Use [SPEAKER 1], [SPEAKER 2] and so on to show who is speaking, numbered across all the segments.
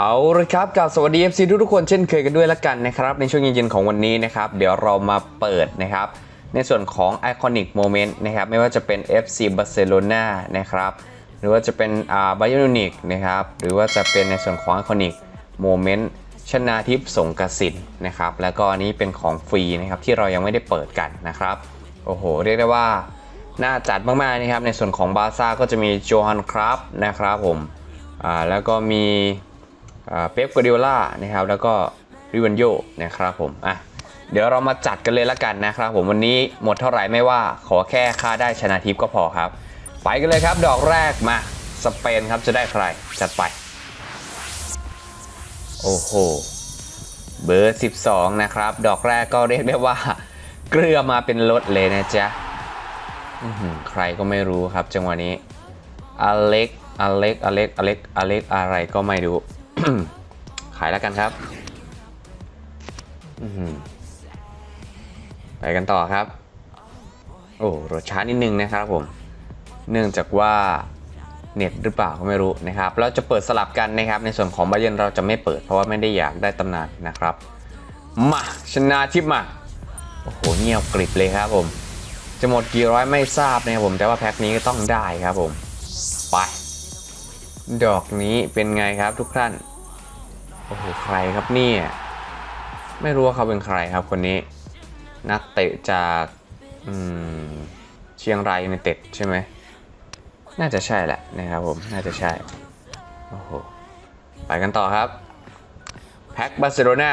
[SPEAKER 1] เอาละครับกับสวัสดี FC ทุกทุกคนเช่นเคยกันด้วยละกันนะครับ ในช่วงเย็นๆของวันนี้นะครับ เดี๋ยวเรามาเปิดนะครับ ในส่วนของ Iconic Moment นะครับ ไม่ว่าจะเป็น FC Barcelona นะครับ หรือว่าจะเป็นอ่า Bayern Munich นะครับ หรือว่าจะเป็นในส่วนของ Iconic Moment ชนาทิพย์สงกสินนะครับ แล้วก็อันนี้เป็นของฟรีนะครับที่เรายังไม่ได้เปิดกันนะครับ โอ้โห เรียกได้ว่าน่าจัดมากๆนะครับ ในส่วนของบาซ่าก็จะมีโจฮันคราฟนะครับผมอ่าแล้วก็มี เป๊ปกัวดิโอล่านะครับแล้วก็ริวันโยนะครับผมอะเดี๋ยวเรามาจัดกันเลยละกันนะครับผมวันนี้หมดเท่าไหร่ไม่ว่าขอแค่ค่าได้ชนะทิพย์ก็พอครับ ไปกันเลยครับดอกแรกมาสเปนครับจะได้ใครจัดไป โอ้โหเบอร์ 12 นะครับ ดอกแรกก็เรียกได้ว่า เกลือมาเป็นรถเลยนะจ๊ะใครก็ไม่รู้ครับจังหวะนี้อเล็กอเล็กอเล็กอเล็กอเล็กอะไรก็ไม่รู้ ขายแล้วกันครับไปกันต่อครับ โอ้รถช้านิดนึงนะครับผม เนื่องจากว่าเน็ตหรือเปล่าก็ไม่รู้นะครับ เราจะเปิดสลับกันนะครับ ในส่วนของบาเยนเราจะไม่เปิดเพราะว่าไม่ได้อยากได้ตำนานนะครับ มาชนะทิพมา โอ้โหเงียบกริบเลยครับผม จะหมดกี่ร้อยไม่ทราบนะครับผม แต่ว่าแพ็คนี้ก็ต้องได้ครับผม ไป ดอกนี้เป็นไงครับทุกท่าน โอ้โหใครครับเนี่ยไม่รู้ว่าเขาเป็นใครครับคนนี้ นักเตะจากเชียงรายยูไนเต็ดใช่ไหมน่าจะใช่แหละนะครับผมน่าจะใช่โอ้โหไปกันต่อครับแพ็คบาร์เซโลนา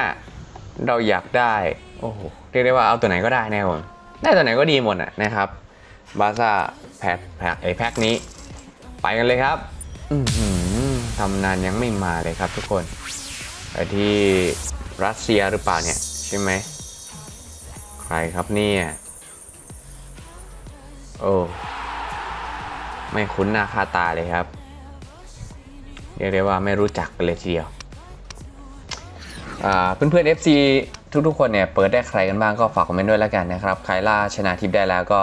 [SPEAKER 1] เราอยากได้โอ้โหเรียกได้ว่าเอาตัวไหนก็ได้นะครับผมได้ตัวไหนก็ดีหมดะนะครับบาซ่าแพ็คแพ็คไอแพ็คนี้ ไปกันเลยครับอืทำนานยังไม่มาเลยครับทุกคน ไปที่รัสเซียหรือเปล่าเนี่ยใช่ไหมใครครับเนี่ยโอ้ไม่คุ้นหน้าค่าตาเลยครับเรียกได้ว่าไม่รู้จักกันเลยทีเดียวอ่าเพื่อนๆ FC ทุกๆคนเนี่ยเปิดได้ใครกันบ้างก็ฝากคอมเมนต์ด้วยแล้วกันนะครับใครล่าชนะทิพย์ได้แล้วก็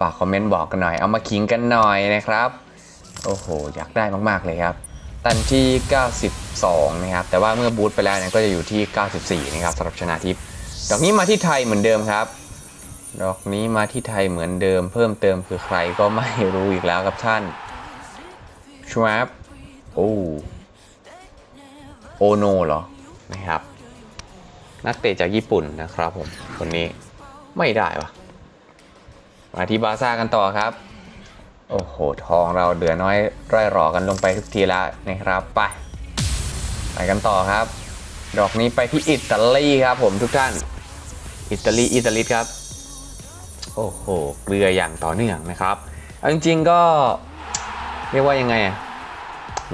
[SPEAKER 1] ฝากคอมเมนต์บอกกันหน่อย เอามาขิงกันหน่อยนะครับ โอ้โห อยากได้มากๆเลยครับ ตันที่ 92 นะครับแต่ว่าเมื่อบูทไปแล้วเนี่ยก็จะอยู่ที่ 94 นะครับสำหรับชนะทิพย์ดอกนี้มาที่ไทยเหมือนเดิมครับ ดอกนี้มาที่ไทยเหมือนเดิม เพิ่มเติมคือใครก็ไม่รู้อีกแล้วครับท่านชวบโอ้โอโนเหรอนะครับ นักเตะจากญี่ปุ่นนะครับผมคนนี้ไม่ได้วะมาที่บาซ่ากันต่อครับ โอ้โห ทองเราเหลือน้อยร่อยหรอกันลงไปทุกทีแล้วนะครับไปไปกันต่อครับ ดอกนี้ไปที่อิตาลีครับผมทุกท่าน อิตาลีอิตาลีครับ โอ้โห เกลืออย่างต่อเนื่องนะครับเอาจริงๆก็เรียกว่ายังไงอะ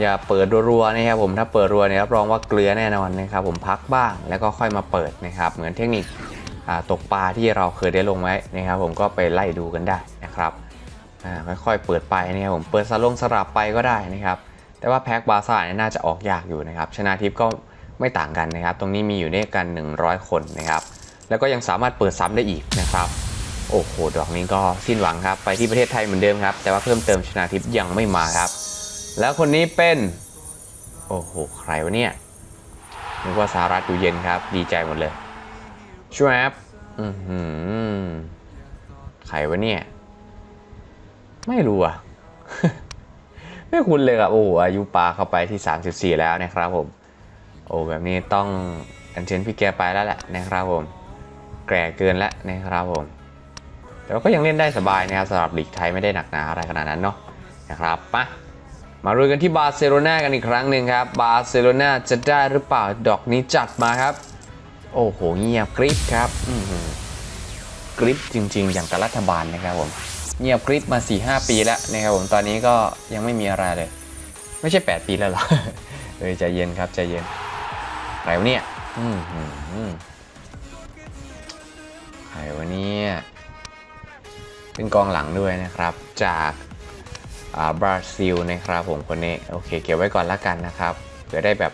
[SPEAKER 1] อย่าเปิดรัวๆนะครับผมถ้าเปิดรัวเนี่ยรับรองว่าเกลือแน่นอนนะครับผมพักบ้างแล้วก็ค่อยมาเปิดนะครับ เหมือนเทคนิคตกปลาที่เราเคยได้ลงไว้นะครับ ผมก็ไปไล่ดูกันได้นะครับ ค่อยๆเปิดไปนะครับผมเปิดสลงสลับไปก็ได้นะครับ แต่ว่าแพ็คบาซ่าเนี่ยน่าจะออกยากอยู่นะครับ ชนะทิพย์ก็ไม่ต่างกันนะครับ ตรงนี้มีอยู่ด้วยกัน 100 คนนะครับ แล้วก็ยังสามารถเปิดซ้ำได้อีกนะครับ โอ้โห ดอกนี้ก็สิ้นหวังครับ ไปที่ประเทศไทยเหมือนเดิมครับ แต่ว่าเพิ่มเติมชนาทิพย์ยังไม่มาครับ แล้วคนนี้เป็น โอ้โห ใครวะเนี่ย นึกว่าสหรัฐอยู่เย็นครับ ดีใจหมดเลยชวบอือหือ ใครวะเนี่ย ไม่รู้อะ ไม่คุ้นเลยครับโอ้อายุปลาเข้าไปที่ 34 แล้วนะครับผม โอ้แบบนี้ต้องอัญเชิญพี่แกไปแล้วแหละนะครับผม แก่เกินแล้วนะครับผม แต่ว่าก็ยังเล่นได้สบายนะครับสำหรับลีกไทยไม่ได้หนักหนาอะไรขนาดนั้นเนาะนะครับมามาลุยกันที่บาร์เซโลนากันอีกครั้งหนึ่งครับ บาร์เซโลนาจะได้หรือเปล่าดอกนี้จัดมาครับ โอ้โหเงียบกริบครับกริบจริง ๆ อย่างกับรัฐบาลนะครับผม เงียบกริบมา 4-5 ปีแล้วนะครับผมตอนนี้ก็ยังไม่มีอะไรเลย ไม่ใช่ 8 ปีแล้วหรอเออใจเย็นครับใจเย็นใครวะเนี่ยอืมหืมใครวะเนี่ยเป็นกองหลังด้วยนะครับ จากอ่าบราซิลนะครับผมคนนี้โอเคเก็บไว้ก่อนละกันนะครับเผื่อได้แบบ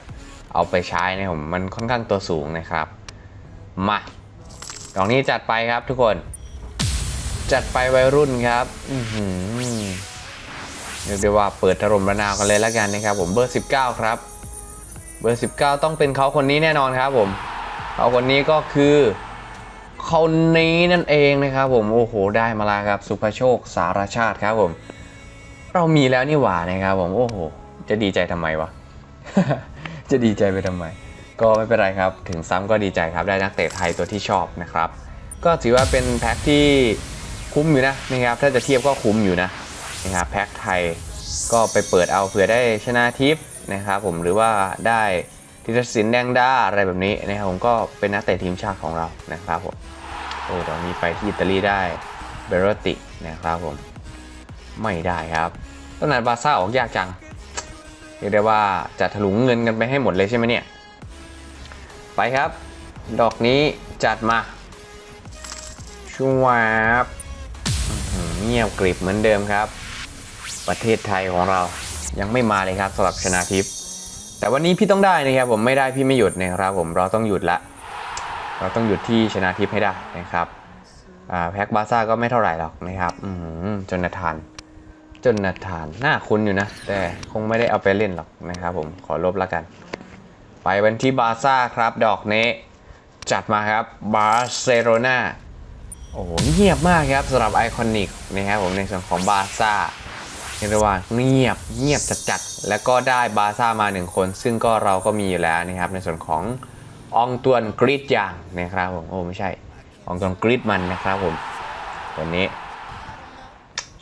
[SPEAKER 1] เอาไปใช้นะผมมันค่อนข้างตัวสูงนะครับ มาดอกนี้จัดไปครับทุกคน จัดไปวัยรุ่นครับเรียกได้ว่าเปิดถล่มระนาวกันเลยแล้วกันนะครับผมเบอร์ 19 ครับ เบอร์ 19 ต้องเป็นเขาคนนี้แน่นอนครับผมเขาคนนี้ก็คือคนนี้นั่นเองนะครับผมโอ้โหได้มาแล้วครับ สุภโชคสารชาติครับผม เรามีแล้วนี่หว่านะครับผมโอ้โห จะดีใจทำไมวะจะดีใจไปทำไม ก็ไม่เป็นไรครับ ถึงซ้ำก็ดีใจครับได้นักเตะไทยตัวที่ชอบนะครับ ก็ถือว่าเป็นแพ็คที่ คุ้มอยู่นะนะครับ ถ้าจะเทียบก็คุ้มอยู่นะนะครับแพ็คไทยก็ไปเปิดเอาเผื่อได้ชนะทิพย์นะครับผมหรือว่าได้ทิศสินแดงดาอะไรแบบนี้นะครับผมก็เป็นนักเตะทีมชาติของเรานะครับผมโอ้ตอนนี้ไปที่อิตาลีได้เบโรตินะครับผมไม่ได้ครับต้นนัดบาซ่าออกยากจังเรียกได้ว่าจะถลุงเงินกันไปให้หมดเลยใช่ไหมเนี่ย ไปครับ ดอกนี้จัดมาชวบ เงียบกริบเหมือนเดิมครับ ประเทศไทยของเรายังไม่มาเลยครับสำหรับชนาทิพย์แต่วันนี้พี่ต้องได้นะครับผมไม่ได้พี่ไม่หยุดนะครับ ผมเราต้องหยุดละ เราต้องหยุดที่ชนาทิพย์ให้ได้นะครับแพ็กบาซ่าก็ไม่เท่าไหร่หรอกนะครับอืจนนาธานจนนาธานน่าคุ้นอยู่นะ แต่คงไม่ได้เอาไปเล่นหรอกนะครับ ผมขอลบแล้วกัน ไปวันที่บาร์ซ่าครับ ดอกนี้จัดมาครับบาร์เซโลนา โอ้โหเงียบมากครับสำหรับไอคอนิกนะครับผมในส่วนของบาซ่าเรียกได้ว่าเงียบเงียบจัดๆแล้วก็ได้บาซ่ามาหนึ่งคน ซึ่งก็เราก็มีอยู่แล้วนะครับ ในส่วนของอองตวนกรีดยางนะครับผมโอ้ไม่ใช่อองตวนกรีดมันนะครับผมตัวนี้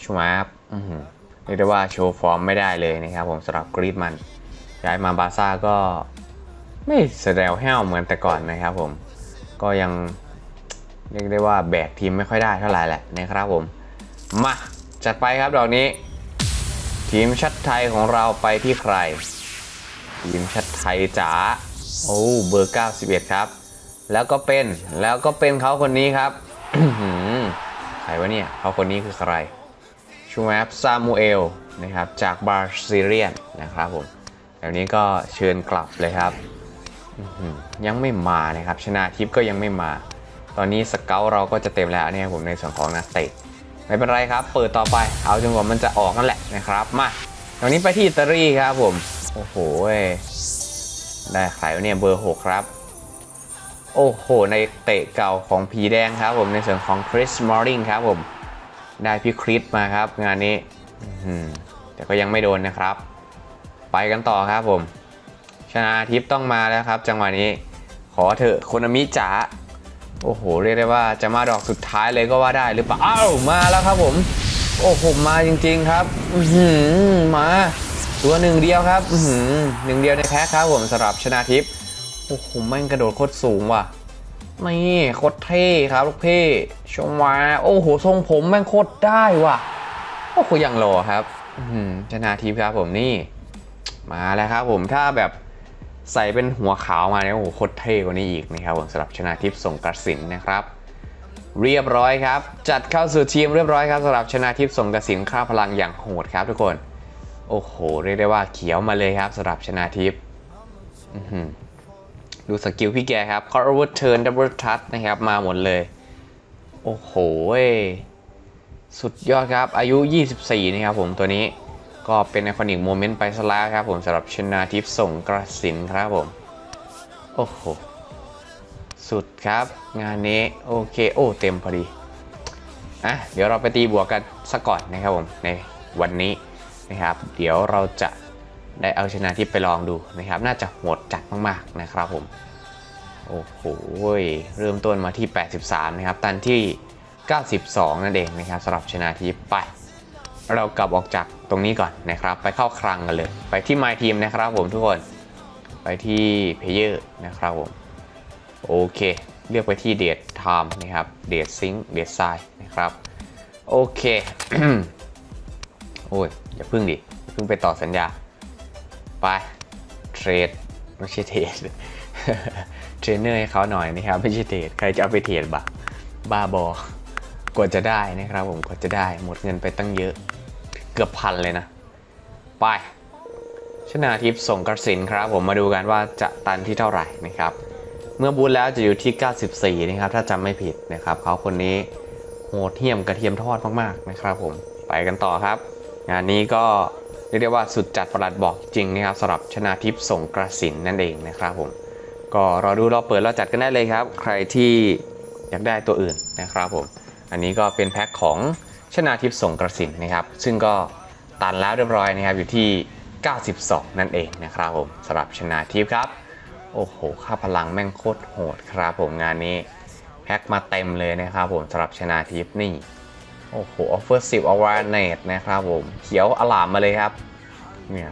[SPEAKER 1] ชวาบอื้อหือเรียกได้ว่าโชว์ฟอร์มไม่ได้เลยนะครับผมสำหรับกรีดมันย้ายมาบาซ่าก็ไม่แสดงแห้วเหมือนแต่ก่อนนะครับผมก็ยัง เรียกได้ว่าแบกทีมไม่ค่อยได้เท่าไหร่แหละนะครับผม มาจัดไปครับดอกนี้ ทีมชัดไทยของเราไปที่ใคร ทีมชัดไทยจ๋าโอ้เบอร์ 91 ครับ แล้วก็เป็นแล้วก็เป็นเขาคนนี้ครับใครวะเนี่ยเขาคนนี้คือใครชูแอปซามูเอลนะครับจากบาร์ซิเรียนนะครับผมแบบนี้ก็เชิญกลับเลยครับยังไม่มานะครับ ชนะทิพย์ก็ยังไม่มา ตอนนี้สเกลเราก็จะเต็มแล้วเนี่ยผมในส่วนของนักเตะไม่เป็นไรครับ เปิดต่อไปเอาจนกว่ามันจะออกนั่นแหละนะครับมาตอนนี้ไปที่อิตาลีครับผม โอ้โหได้ใครวะเนี่ยเบอร์ 6 ครับ โอ้โห ในเตะเก่าของผีแดงครับผมในส่วนของคริสมอริงครับผม ได้พี่คริสมาครับ งานนี้แต่ก็ยังไม่โดนนะครับ ไปกันต่อครับผม ชนะทิพย์ต้องมาแล้วครับ จังหวะนี้ ขอเถอะโคนามิจ๋า โอ้โห เรียกได้ว่าจะมาดอกสุดท้ายเลยก็ว่าได้หรือเปล่าอ้าวมาแล้วครับผม โอ้โหมาจริง ๆครับอื้อหือมาตัวหนึ่งเดียวครับหือหนึ่งเดียวในแพ็คครับผมสำหรับชนะทิพย์โอ้โหแม่งกระโดดโคตรสูงว่ะนี่โคตรเท่ครับลูกพี่ชมวาโอ้โหทรงผมแม่งโคตรได้ว่ะโอ้โหอยังรอครับชนะทิพย์ครับผมนี่ มาแล้วครับผมถ้าแบบ ใส่เป็นหัวขาวมาเนี่ยโอ้โหโคตรเท่กว่านี้อีกนะครับผมสำหรับชนะทิพย์ส่งกระสินนะครับ เรียบร้อยครับ จัดเข้าสู่ทีมเรียบร้อยครับสำหรับชนะทิพย์ส่งกระสินค่าพลังอย่างโหดครับทุกคน โอ้โห เรียกได้ว่าเขียวมาเลยครับสำหรับชนะทิพย์ดูสกิลพี่แกครับ c o r v e r turn double touch นะครับมาหมดเลย โอ้โหสุดยอดครับอายุ 24 นะครับผมตัวนี้ ก็เป็นไอคอนิกโมเมนต์ไปซะแล้วครับผมสำหรับชนาทิพย์ส่งกระสินครับผม โอ้โห สุดครับ งานนี้ โอเค โอ้ เต็มพอดีอะเดี๋ยวเราไปตีบวกกันสกก่อนนะครับผม ในวันนี้นะครับ เดี๋ยวเราจะได้เอาชนะทิพย์ไปลองดูนะครับ น่าจะโหดจัดมากๆนะครับผม โอ้โห เริ่มต้นมาที่ 83 นะครับ ตันที่ 92 นั่นเองนะครับสำหรับชนะทิพย์ไป เรากลับออกจากตรงนี้ก่อนนะครับ ไปเข้าคลังกันเลย ไปที่ My Team นะครับผมทุกคน ไปที่ Player นะครับผม โอเค เลือกไปที่ Date Time นะครับ Date Sync Date Size นะครับ โอเค โอ้ย อย่าพึ่งดิพึ่งไปต่อสัญญา ไป เทรด ไม่ใช่เทรด เทรนเนอร์ให้เขาหน่อยนะครับ ไม่ใช่เทรด ใครจะเอาไปเทรดบ้าบ้าบอกว่าจะได้นะครับผมกว่าจะได้หมดเงินไปตั้งเยอะ เกือบพันเลยนะ ไปชนาทิพย์ส่งกระสินครับ ผมมาดูกันว่าจะตันที่เท่าไหร่นะครับ เมื่อบูทแล้วจะอยู่ที่ 94 นะครับ ถ้าจำไม่ผิดนะครับเขาคนนี้โหดเหี้ยมกระเทียมทอดมากๆนะครับผมไปกันต่อครับ งานนี้ก็เรียกได้ว่าสุดจัดประหลัดบอกจริงนะครับสำหรับชนาทิพย์ส่งกระสินนั่นเองนะครับผมก็รอดูรอเปิดรอจัดกันได้เลยครับ ใครที่อยากได้ตัวอื่นนะครับผม อันนี้ก็เป็นแพ็คของ ชนาทิพย์ส่งกระสินนะครับซึ่งก็ตันแล้วเรียบร้อยนะครับอยู่ที่ 92 นั่นเองนะครับผมสำหรับชนาทิพย์ครับ โอ้โห ค่าพลังแม่งโคตรโหดครับผมงานนี้แพ็คมาเต็มเลยนะครับผมสำหรับชนาทิพย์นี่ โอ้โหออฟเฟอร์สิบอวาร์เนตนะครับผม เขียวอลามมาเลยครับเนี่ย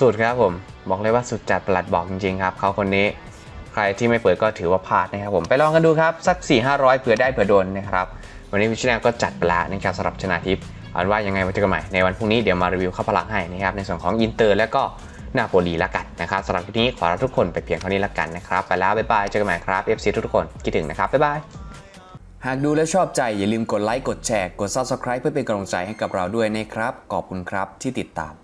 [SPEAKER 1] สุดๆครับผม บอกเลยว่าสุดจัดประหลัดบอกจริงๆครับเขาคนนี้ ใครที่ไม่เปิดก็ถือว่าพลาดนะครับผมไปลองกันดูครับ สัก 4 5 0 0เผื่อได้เผื่อโดนนะครับวันนี้วิชแนลก็จัดไปแล้วนะครับสำหรับชนาทิพย์เอานว่ายังไงไว้เจอกันใหม่ในวันพรุ่งนี้เดี๋ยวมารีวิวข้าวพลังให้นะครับในส่วนของอินเตอร์และก็นาโปลีละกันนะครับสำหรับคลิปนี้ขอลาทุกคนไปเพียงเท่านี้ละกันนะครับไปแล้วบ๊ายบายเจอกันใหม่ครับ FC ทุกๆคนคิดถึงนะครับบ๊ายบายหากดูแล้วชอบใจอย่าลืมกดไลค์กดแชร์กด Subscribe เพื่อเป็นกำลังใจให้กับเราด้วยนะครับขอบคุณครับที่ติดตาม